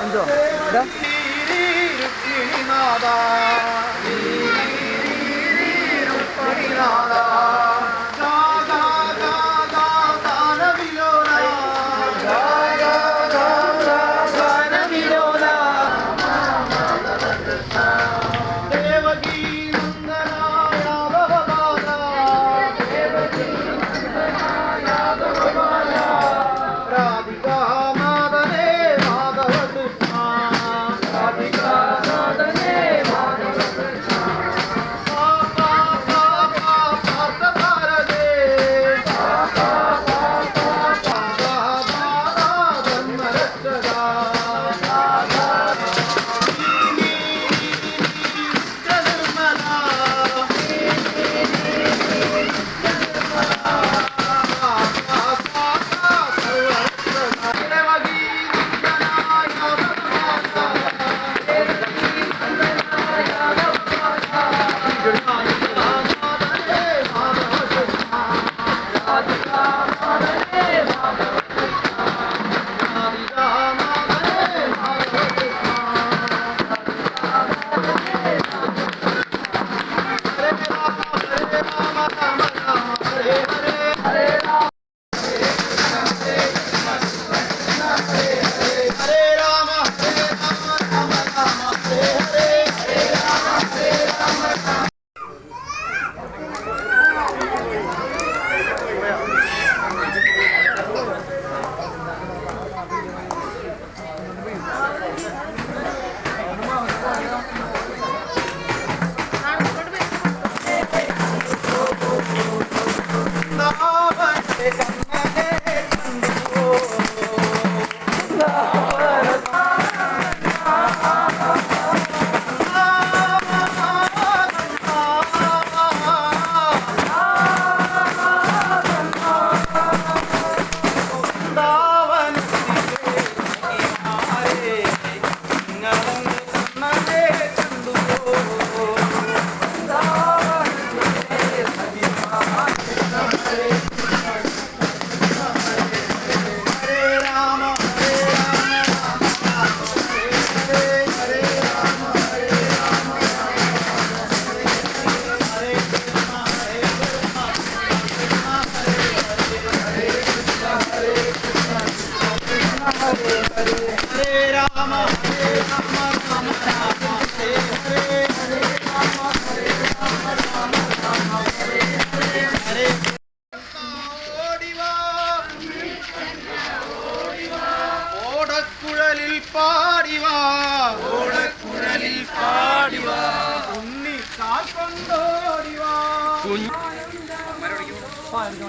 അഞ്ചോ ഇതാ பாடிவா. ஓடக்குரலில் பாடிவா. உன்னி கால் கொண்டோடிவா. பாருங்க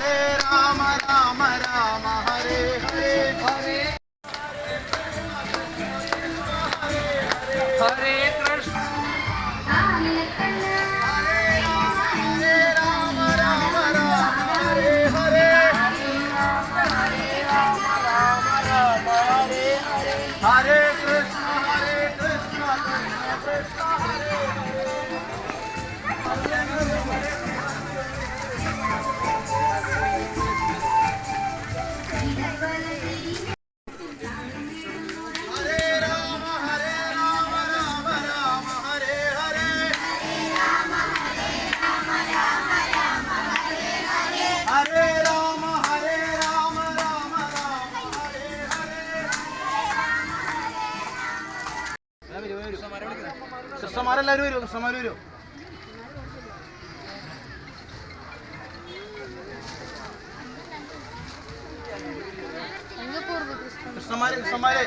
Hare Rama കൃഷ്ണന്മാരെല്ലാവരും വരും കസ്റ്റമർ വരും.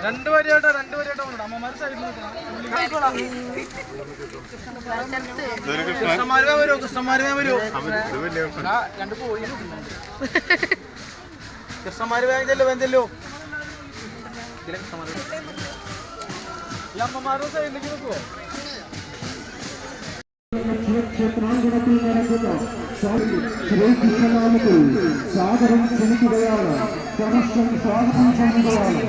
രണ്ട് വരിയായിട്ടോ രണ്ട് സൈഡിൽ കൃഷ്ണന്മാര് വരൂ കൃഷ്ണന്മാര് രണ്ട് പോയി. കൃഷ്ണന്മാര് വേഗം ചെല്ലോ വേഗം ചെല്ലോ. ഇതിലെ ഈ അമ്മമാരുടെ സൈഡിലേക്ക് ക്ഷേത്രാങ്കണത്തിൽ നടക്കുന്ന സ്വാമി ശ്രീകൃഷ്ണനാമത്തിൽ സാഗരം ക്ഷണിക്കുകയാണ് സഹസ്രം സ്വാഗതം ചെയ്യുകയാണ്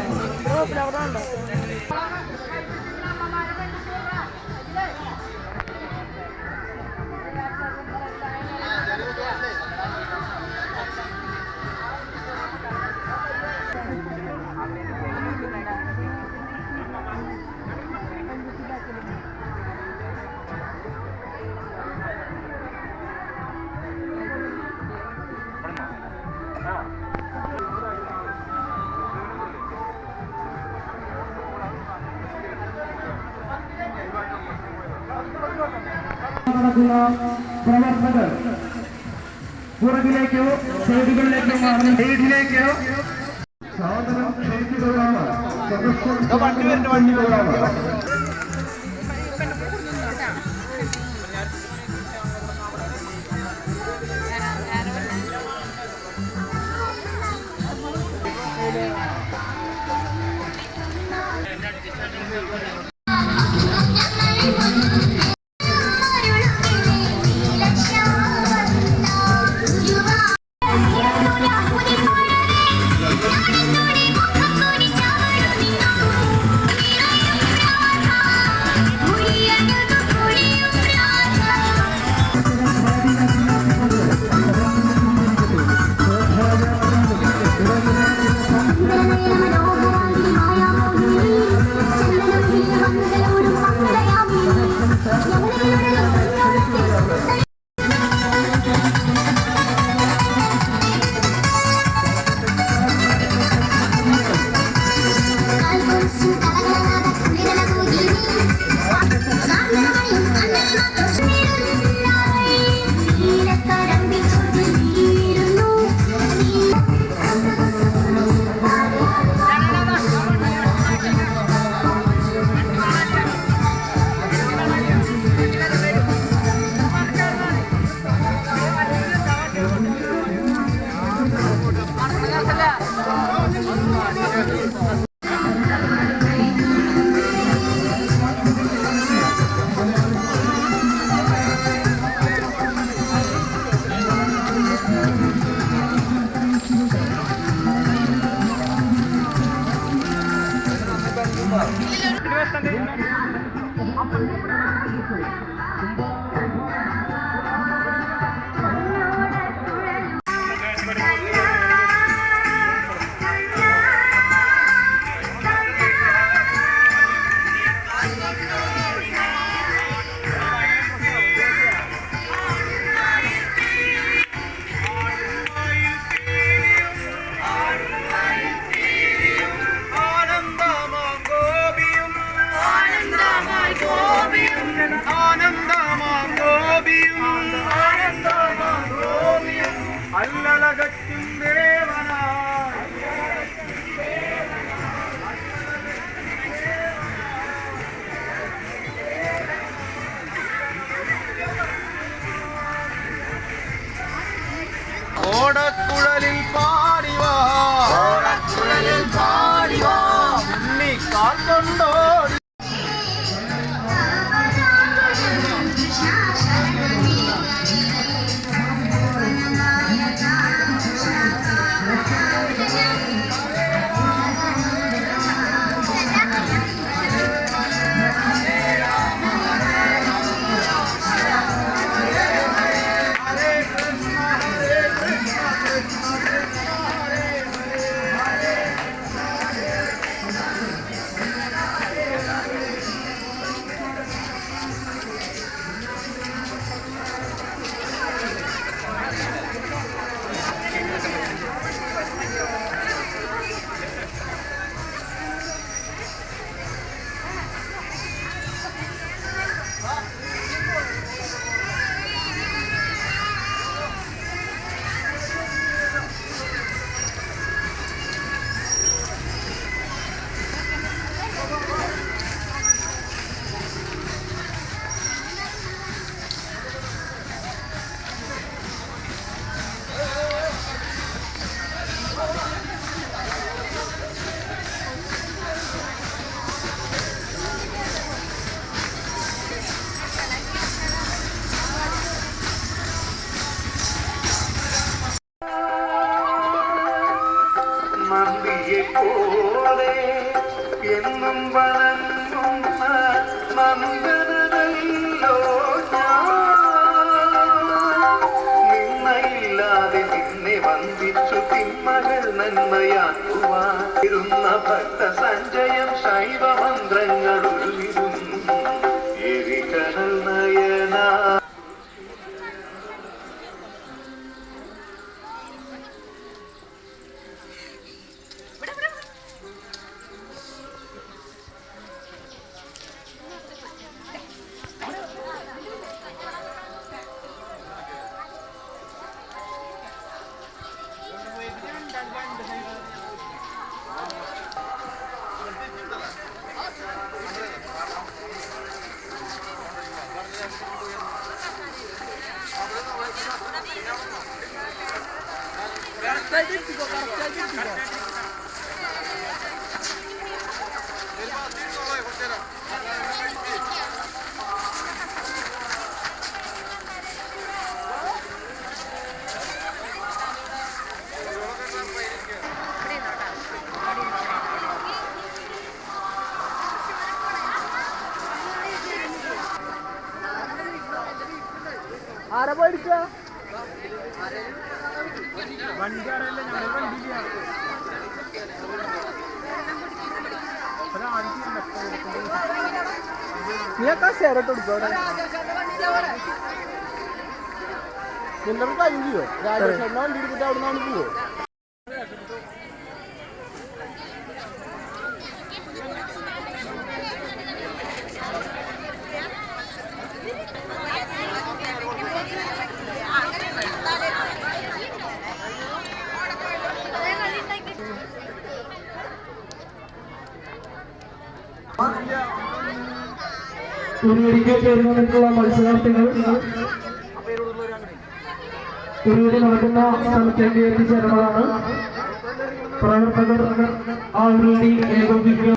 നടക്കുന്ന പ്രവർത്തകർ. പുറകിലേക്കോ സൈഡുകളിലേക്കോ മാറണം സൈഡിലേക്കോ സാധനം ക്ഷണിക്കുകയാണ് സഹസ്രം വണ്ടി பாடலில் பாடிவார் തിന്മകൾ നന്മയാക്കുവാതിരുന്ന ഭക്ത സഞ്ജയം ശൈവ ആരാ പോയിരിക്കുക നീയൊക്കെ ഷെയറിട്ട് കൊടുക്കും നിന്നൊരു കാര്യം ചെയ്യോ രാജേഷ് വണ്ടി എടുത്തിട്ട് അവിടെ നിന്നാണ് പോവോ? ഉരുവടിക്ക് ചേരുന്നതിനുള്ള മത്സരാർത്ഥികൾ ഉരുവടി നടക്കുന്ന സ്ഥലത്തേക്ക് എത്തിച്ചേരുന്നതാണ്. പ്രവർത്തകർ ആ ഉരുവടി ഏകോപിക്കുക.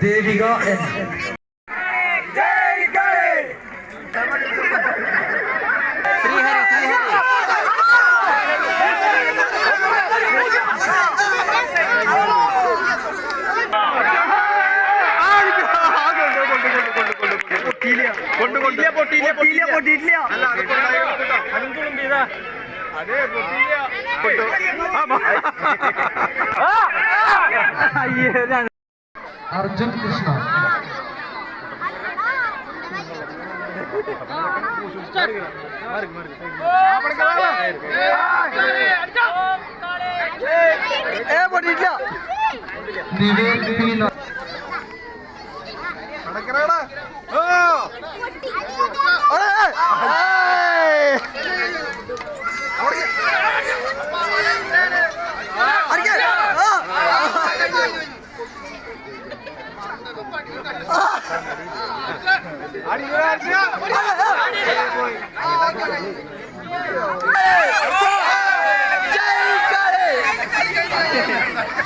ദേവിക എൻ പൊട്ടിയില്ല അർജുൻ കൃഷ്ണ. നിവേദ് പി നടക്കണ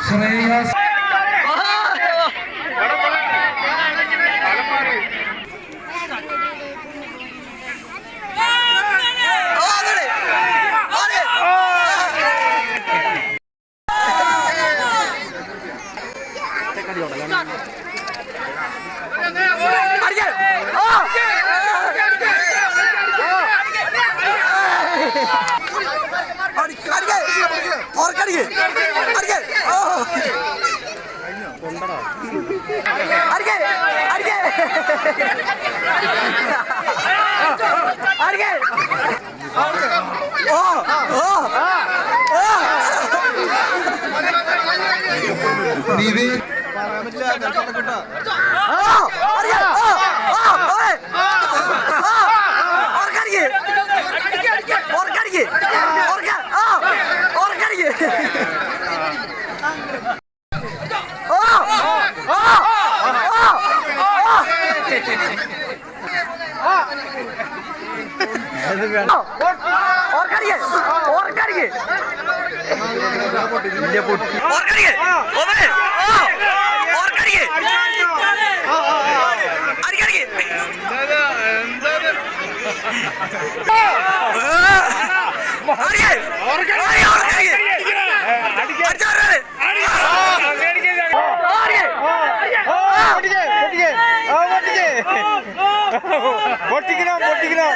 श्रेयस Vive समझ ले लड़का लड़का अरे ओए। और करिए। और करिए। और क्या? हाँ, हाँ, हाँ, और करिए। और करिए। और करिए। और करिए। ओबे ஒட்டிக்கிறோம் ஒட்டிக்கிறோம்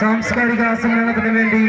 സാംസ്കാരിക സമ്മേളനത്തിന് വേണ്ടി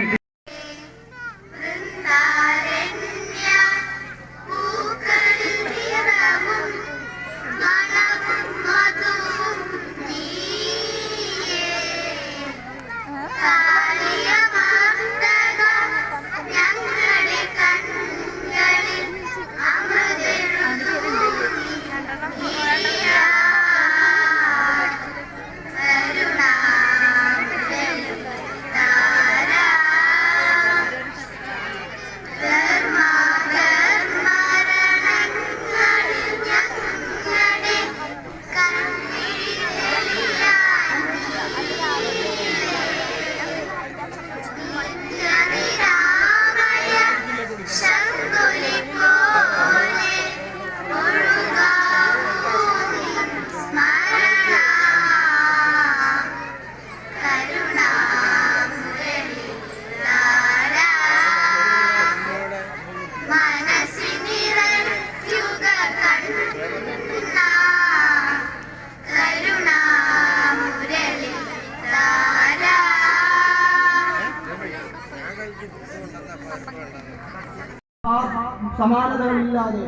സമാനതകളില്ലാതെ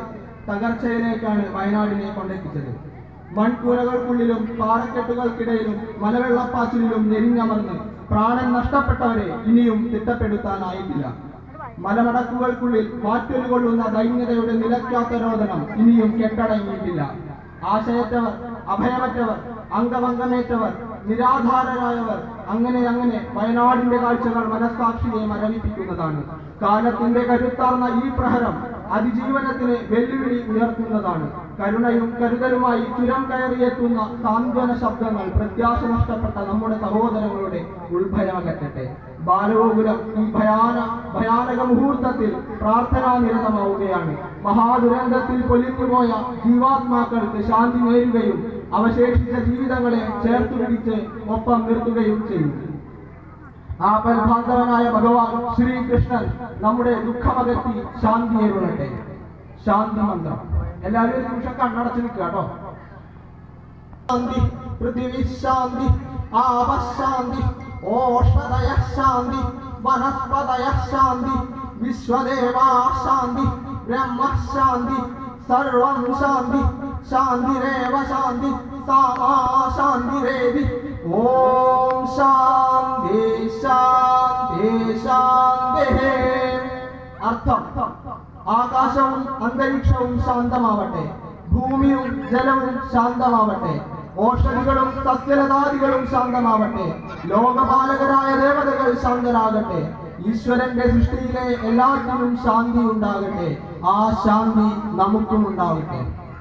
തകർച്ചയിലേക്കാണ് വയനാടിനെ കൊണ്ടെത്തിച്ചത്. മൺകൂരകൾക്കുള്ളിലും പാറക്കെട്ടുകൾക്കിടയിലും മലവെള്ളപ്പാച്ചിലും ഞെരിഞ്ഞമർന്ന് പ്രാണൻ നഷ്ടപ്പെട്ടവരെ ഇനിയും തിട്ടപ്പെടുത്താനായിട്ടില്ല. മലമടക്കുകൾക്കുള്ളിൽ മാറ്റൊരുകൊള്ളുന്ന ദൈന്യതയുടെ നിലയ്ക്കാത്ത രോദനം ഇനിയും കെട്ടടങ്ങിയിട്ടില്ല. ആശയറ്റവർ അഭയമറ്റവർ അംഗഭംഗമേറ്റവർ നിരാധാരരായവർ അങ്ങനെ അങ്ങനെ വയനാടിന്റെ കാഴ്ചകൾ മനസ്സാക്ഷിയെ മരവിപ്പിക്കുന്നതാണ്. കാലത്തിന്റെ കരുത്താർന്ന ഈ പ്രഹരം അതിജീവനത്തിന് വെല്ലുവിളി ഉയർത്തുന്നതാണ്. കരുണയും കരുതലുമായി ചുരം കയറിയെത്തുന്ന സാന്ത്വന ശബ്ദങ്ങൾ പ്രത്യാശ നഷ്ടപ്പെട്ട നമ്മുടെ സഹോദരങ്ങളുടെ ഉൾഭയമകറ്റട്ടെ ബാലഗോകുലം ഈ ഭയാന ഭയാനക മുഹൂർത്തത്തിൽ പ്രാർത്ഥനാ നിരതമാവുകയാണ് മഹാദുരന്തത്തിൽ പൊലിഞ്ഞുപോയ ജീവാത്മാക്കൾക്ക് ശാന്തി നേരുകയും അവശേഷിച്ച ജീവിതങ്ങളെ ചേർത്തു പിടിച്ച് ഒപ്പം നിർത്തുകയും ചെയ്യും ആപൽഭാന്തവനായ ഭഗവാൻ ശ്രീകൃഷ്ണൻ നമ്മുടെ ദുഃഖമകറ്റി ശാന്തിയേറുകട്ടെ ശാന്തി മന്ത്രം. എല്ലാവരും ഒരു നിമിഷം കണ്ണടച്ച് നിൽക്കുക കേട്ടോ. ശാന്തി പൃഥിവി ശാന്തി ആപശാന്തി ഓഷധയ ശാന്തി വനസ്പതയ ശാന്തി വിശ്വദേവാ ശാന്തി ബ്രഹ്മശാന്തി സർവം ശാന്തി ശാന്തിരേവ ശാന്തി സാമാ ശാന്തിരേവി ഓം ശാന്തി ശാന്തി ശാന്തി അർത്ഥം ആകാശവും അന്തരീക്ഷവും ശാന്തമാവട്ടെ. ഭൂമിയും ജലവും ശാന്തമാവട്ടെ. ഓഷധികളും സസ്യലതാദികളും ശാന്തമാവട്ടെ. ലോകപാലകരായ ദേവതകൾ ശാന്തരാകട്ടെ. ഈശ്വരന്റെ സൃഷ്ടിയിലെ എല്ലാത്തിനും ശാന്തി ഉണ്ടാകട്ടെ. ആ ശാന്തി നമുക്കും ഉണ്ടാകട്ടെ.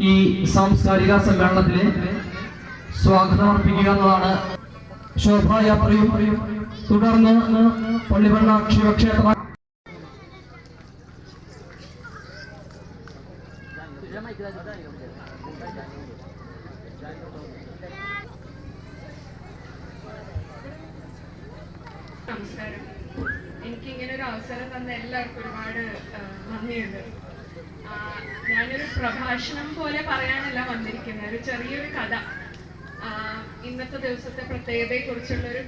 ഈ സാംസ്കാരിക സമ്മേളനത്തിന് സ്വാഗതം അർപ്പിക്കുക എന്നതാണ് ശോഭായാത്രയും തുടർന്ന് പള്ളിവണ്ണ ശിവക്ഷേത്ര വന്നിരിക്കുന്നത്